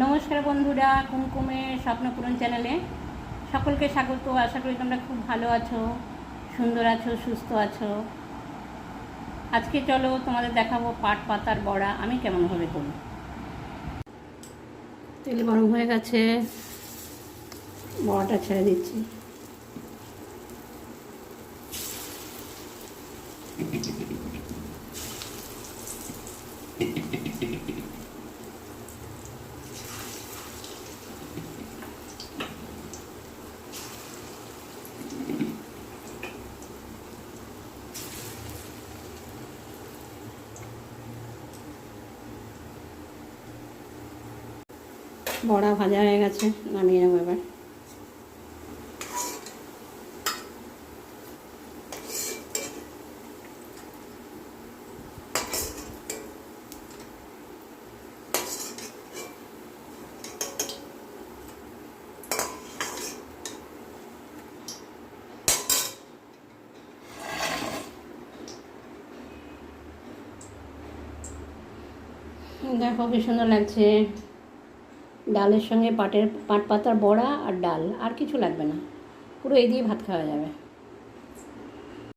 নমস্কার বন্ধুরা কুমকুমের স্বপ্নপূরণ চ্যানেলে সকলকে স্বাগত। আশা করি তোমরা খুব ভালো আছো, সুন্দর আছো, সুস্থ আছো। আজকে চলো তোমাদের দেখাবো পাট পাতার বড়া, আমি কেমনভাবে করি তেল গরম হয়ে গেছে, বড়াটা ছেড়ে দিচ্ছি। বড়া ভাজা হয়ে গেছে নামিয়ে নেব এবার। দেখো সুন্দর লাগছে। ডালের সঙ্গে পাটের পাট পাতার বড়া আর ডাল, আর কিছু লাগবে না। পুরো এই দিয়ে ভাত খাওয়া যাবে।